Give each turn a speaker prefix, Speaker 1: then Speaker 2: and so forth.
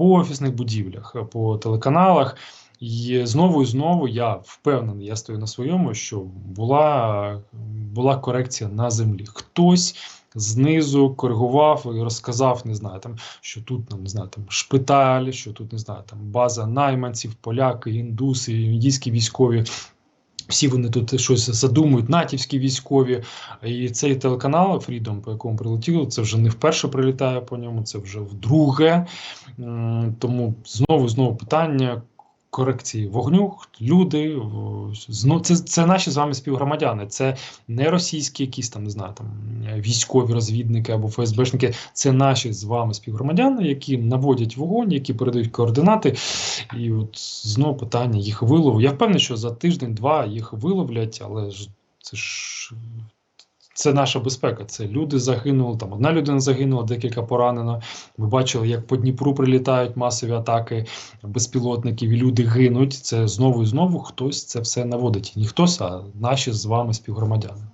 Speaker 1: по офісних будівлях, е, по телеканалах. І знову і знову я впевнений, я стою на своєму, що була, була корекція на землі. Хтось знизу коригував і розказав, не знаю, там, що тут там, не знаю, там шпиталь, що тут не знаю, там база найманців, поляки, індуси, індійські військові. Всі вони тут щось задумують, натівські військові. І цей телеканал Freedom, по якому прилетіло, це вже не вперше прилітає по ньому, це вже вдруге. Тому знову знову питання. Корекції вогню, люди це, це наші з вами співгромадяни. Це не російські якісь там не знаю, там військові розвідники або ФСБшники. Це наші з вами співгромадяни, які наводять вогонь, які передають координати. І от знову питання їх вилову. Я впевнений, що за тиждень-два їх виловлять, але ж це ж це наша безпека. Це люди загинули. Там одна людина загинула, декілька поранено. Ми бачили, як по Дніпру прилітають масові атаки безпілотників, і люди гинуть. Це знову і знову хтось це все наводить. Ніхто а наші з вами співгромадяни.